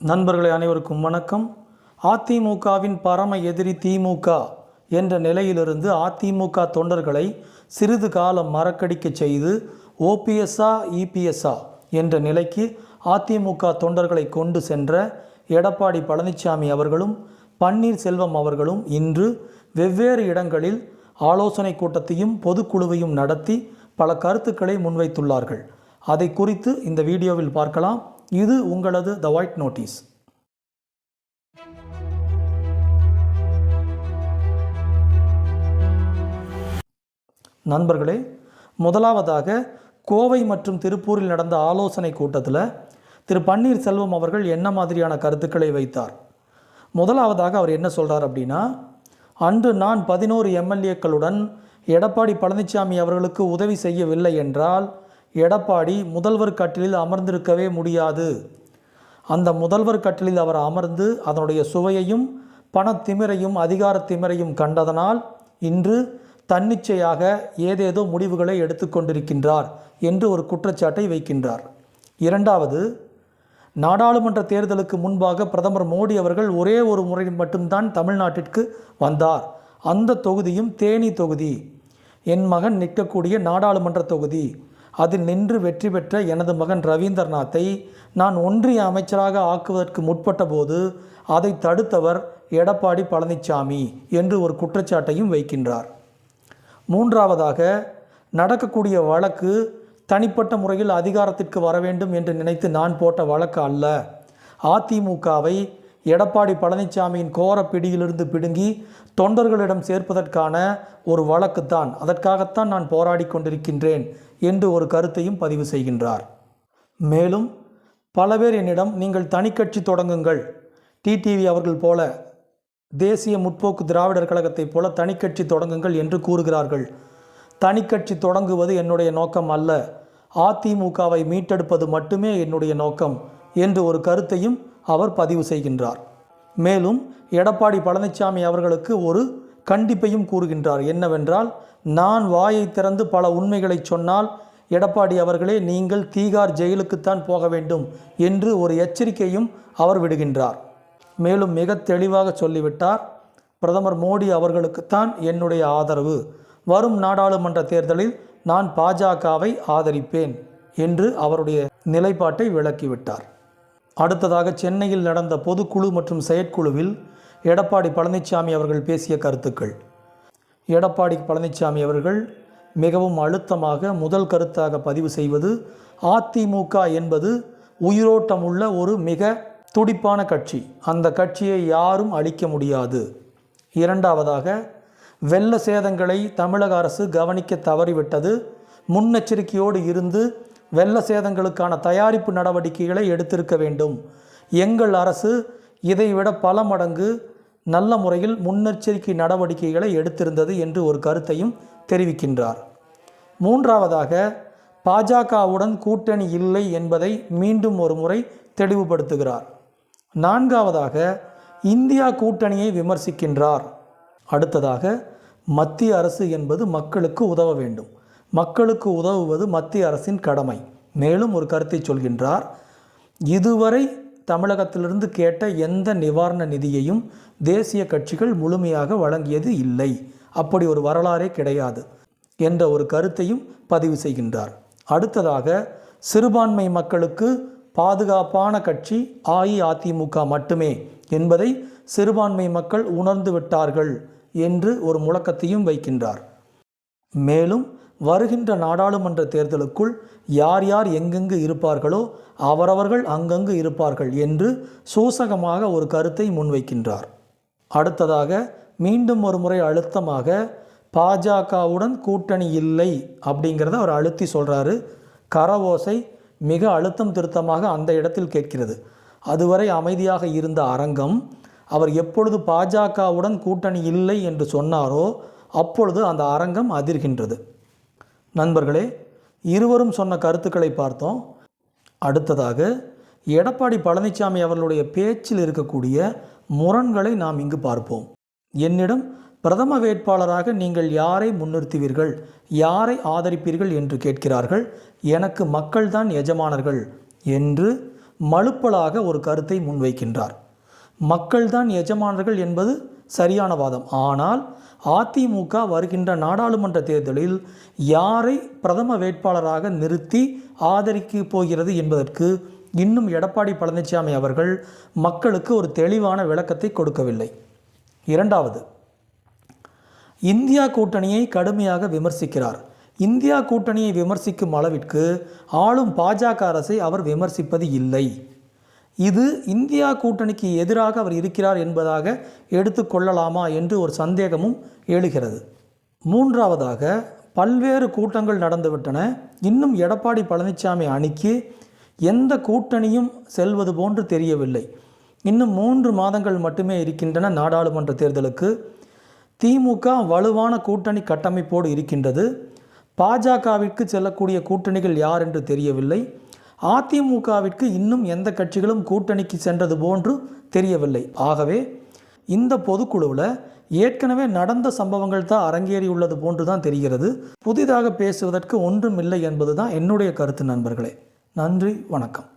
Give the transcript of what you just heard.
நண்பர்களை அனைவருக்கும் வணக்கம். அதிமுகவின் பரம எதிரி திமுக என்ற நிலையிலிருந்து அதிமுக தொண்டர்களை சிறிது காலம் மறக்கடிக்கச் செய்து ஓபிஎஸ்ஆ இபிஎஸ்ஆ என்ற நிலைக்கு அதிமுக தொண்டர்களை கொண்டு சென்ற எடப்பாடி பழனிசாமி அவர்களும் பன்னீர்செல்வம் அவர்களும் இன்று வெவ்வேறு இடங்களில் ஆலோசனை கூட்டத்தையும் பொதுக்குழுவையும் நடத்தி பல கருத்துக்களை முன்வைத்துள்ளார்கள். அதை குறித்து இந்த வீடியோவில் பார்க்கலாம். இது உங்களது த ஒயிட் நோட்டீஸ் நண்பர்களே முதலாவதாக கோவை மற்றும் திருப்பூரில் நடந்த ஆலோசனை கூட்டத்தில் திரு. பன்னீர்செல்வம் அவர்கள் என்ன மாதிரியான கருத்துக்களை வைத்தார்? முதலாவதாக அவர் என்ன சொல்கிறார் அப்படின்னா அன்று நான் பதினோரு எம்எல்ஏக்களுடன் எடப்பாடி பழனிசாமி அவர்களுக்கு உதவி செய்யவில்லை என்றால் எடப்பாடி முதல்வர் கட்டிலில் அமர்ந்திருக்கவே முடியாது. அந்த முதல்வர் கட்டிலில் அவர் அமர்ந்து அதனுடைய சுவையையும் பணத்திமிரையும் அதிகார திமிரையும் கண்டதனால் இன்று தன்னிச்சையாக ஏதேதோ முடிவுகளை எடுத்துக்கொண்டிருக்கின்றார் என்று ஒரு குற்றச்சாட்டை வைக்கின்றார். இரண்டாவது நாடாளுமன்ற தேர்தலுக்கு முன்பாக பிரதமர் மோடி அவர்கள் ஒரே ஒரு முறை மட்டும்தான் தமிழ்நாட்டிற்கு வந்தார். அந்த தொகுதியும் தேனி தொகுதி. என் மகன் நிற்கக்கூடிய நாடாளுமன்ற தொகுதி. அதில் நின்று வெற்றி பெற்ற எனது மகன் ரவீந்திரநாத்தை நான் ஒன்றிய அமைச்சராக ஆக்குவதற்கு முற்பட்ட போது அதை தடுத்தவர் எடப்பாடி பழனிசாமி என்று ஒரு குற்றச்சாட்டையும் வைக்கின்றார். மூன்றாவதாக நடக்கக்கூடிய வழக்கு தனிப்பட்ட முறையில் அதிகாரத்திற்கு வர வேண்டும் என்று நினைத்து நான் போட்ட வழக்கு அல்ல. அதிமுகவை எடப்பாடி பழனிசாமியின் கோர பிடியிலிருந்து பிடுங்கி தொண்டர்களிடம் சேர்ப்பதற்கான ஒரு வழக்குத்தான். அதற்காகத்தான் நான் போராடி கொண்டிருக்கின்றேன். என்று ஒரு கருத்தையும் பதிவு செய்கின்றார். மேலும் பல பேர் என்னிடம் நீங்கள் தனிக்கட்சி தொடங்குங்கள். டிடிவி அவர்கள் போல தேசிய முற்போக்கு திராவிடர் கழகத்தைப் போல தனிக்கட்சி தொடங்குங்கள் என்று கூறுகிறார்கள். தனிக்கட்சி தொடங்குவது என்னுடைய நோக்கம் அல்ல. அதிமுகவை மீட்டெடுப்பது மட்டுமே என்னுடைய நோக்கம் என்று ஒரு கருத்தையும் அவர் பதிவு செய்கின்றார். மேலும் எடப்பாடி பழனிசாமி அவர்களுக்கு ஒரு கண்டிப்பையும் கூறுகின்றார். என்னவென்றால் நான் வாயை திறந்து பல உண்மைகளை சொன்னால் எடப்பாடி அவர்களே நீங்கள் தீகார் ஜெயிலுக்குத்தான் போக வேண்டும் என்று ஒரு எச்சரிக்கையும் அவர் விடுகின்றார். மேலும் மிக தெளிவாக சொல்லிவிட்டார் பிரதமர் மோடி அவர்களுக்குத்தான் என்னுடைய ஆதரவு. வரும் நாடாளுமன்ற தேர்தலில் நான் பாஜகவை ஆதரிப்பேன் என்று அவருடைய நிலைப்பாட்டை விளக்கிவிட்டார். அடுத்ததாக சென்னையில் நடந்த பொதுக்குழு மற்றும் செயற்குழுவில் எடப்பாடி பழனிசாமி அவர்கள் பேசிய கருத்துக்கள். எடப்பாடி பழனிசாமி அவர்கள் மிகவும் அழுத்தமாக முதல் கருத்தாக பதிவு செய்வது அதிமுக என்பது உயிரோட்டமுள்ள ஒரு மிக துடிப்பான கட்சி. அந்த கட்சியை யாரும் அழிக்க முடியாது. இரண்டாவதாக வெள்ள சேதங்களை தமிழக அரசு கவனிக்க தவறிவிட்டது. முன்னெச்சரிக்கையோடு இருந்து வெள்ள சேதங்களுக்கான தயாரிப்பு நடவடிக்கைகளை எடுத்திருக்க வேண்டும். எங்கள் அரசு இதைவிட பல மடங்கு நல்ல முறையில் முன்னெச்சரிக்கை நடவடிக்கைகளை எடுத்திருந்தது என்று ஒரு கருத்தையும் தெரிவிக்கின்றார். மூன்றாவதாக பாஜகவுடன் கூட்டணி இல்லை என்பதை மீண்டும் ஒரு முறை தெளிவுபடுத்துகிறார். நான்காவதாக இந்தியா கூட்டணியை விமர்சிக்கின்றார். அடுத்ததாக மத்திய அரசு என்பது மக்களுக்கு உதவ வேண்டும். மக்களுக்கு உதவுவது மத்திய அரசின் கடமை. மேலும் ஒரு கருத்தை சொல்கின்றார். இதுவரை தமிழகத்திலிருந்து கேட்ட எந்த நிவாரண நிதியையும் தேசிய கட்சிகள் முழுமையாக வழங்கியது இல்லை. அப்படி ஒரு வரலாறே கிடையாது என்ற ஒரு கருத்தையும் பதிவு செய்கின்றார். அடுத்ததாக சிறுபான்மை மக்களுக்கு பாதுகாப்பான கட்சி அஇஅதிமுக மட்டுமே என்பதை சிறுபான்மை மக்கள் உணர்ந்து விட்டார்கள் என்று ஒரு முழக்கத்தையும் வைக்கின்றார். மேலும் வருகின்ற நாடாளுமன்ற தேர்தலுக்குள் யார் யார் எங்கெங்கு இருப்பார்களோ அவரவர்கள் அங்கங்கு இருப்பார்கள் என்று சூசகமாக ஒரு கருத்தை முன்வைக்கின்றார். அடுத்ததாக மீண்டும் ஒரு முறை அழுத்தமாக பாஜகவுடன் கூட்டணி இல்லை அப்படிங்கிறத அவர் அழுத்தி சொல்கிறாரு கரவோசை மிக அழுத்தம் திருத்தமாக அந்த இடத்தில் கேட்கிறது. அதுவரை அமைதியாக இருந்த அரங்கம் அவர் எப்பொழுது பாஜகவுடன் கூட்டணி இல்லை என்று சொன்னாரோ அப்பொழுது அந்த அரங்கம் அதிர்கின்றது. நண்பர்களே இருவரும் சொன்ன கருத்துக்களை பார்த்தோம். அடுத்ததாக எடப்பாடி பழனிசாமி அவர்களுடைய பேச்சில் இருக்கக்கூடிய முரண்களை நாம் இங்கு பார்ப்போம். என்னிடம் பிரதம வேட்பாளராக நீங்கள் யாரை முன்னிறுத்துவீர்கள் யாரை ஆதரிப்பீர்கள் என்று கேட்கிறார்கள் எனக்கு மக்கள்தான் எஜமானர்கள் என்று மழுப்பலாக ஒரு கருத்தை முன்வைக்கின்றார். மக்கள்தான் எஜமானர்கள் என்பது சரியான வாதம். ஆனால் அதிமுக வருகின்ற நாடாளுமன்ற தேர்தலில் யாரை பிரதம வேட்பாளராக நிறுத்தி ஆதரிக்க போகிறது என்பதற்கு இன்னும் எடப்பாடி பழனிசாமி அவர்கள் மக்களுக்கு ஒரு தெளிவான விளக்கத்தை கொடுக்கவில்லை. இரண்டாவது இந்தியா கூட்டணியை கடுமையாக விமர்சிக்கிறார். இந்தியா கூட்டணியை விமர்சிக்கும் அளவிற்கு ஆளும் பாஜக அரசை அவர் விமர்சிப்பது இல்லை. இது இந்தியா கூட்டணிக்கு எதிராக அவர் இருக்கிறார் என்பதாக எடுத்துக்கொள்ளலாமா என்று ஒரு சந்தேகமும் எழுகிறது. மூன்றாவதாக பல்வேறு கூட்டங்கள் நடந்துவிட்டன இன்னும் எடப்பாடி பழனிசாமி அணிக்கு எந்த கூட்டணியும் செல்வது போன்று தெரியவில்லை. இன்னும் மூன்று மாதங்கள் மட்டுமே இருக்கின்றன நாடாளுமன்ற தேர்தலுக்கு. திமுக வலுவான கூட்டணி கட்டமைப்போடு இருக்கின்றது. பாஜகவிற்கு செல்லக்கூடிய கூட்டணிகள் யார் என்று தெரியவில்லை. அதிமுகவிற்கு இன்னும் எந்த கட்சிகளும் கூட்டணிக்கு சென்றது போன்று தெரியவில்லை. ஆகவே இந்த பொதுக்குழுவில் ஏற்கனவே நடந்த சம்பவங்கள் தான் அரங்கேறியுள்ளது போன்று தான் தெரிகிறது. புதிதாக பேசுவதற்கு ஒன்றும் இல்லை என்பது தான் என்னுடைய கருத்து நண்பர்களே. நன்றி வணக்கம்.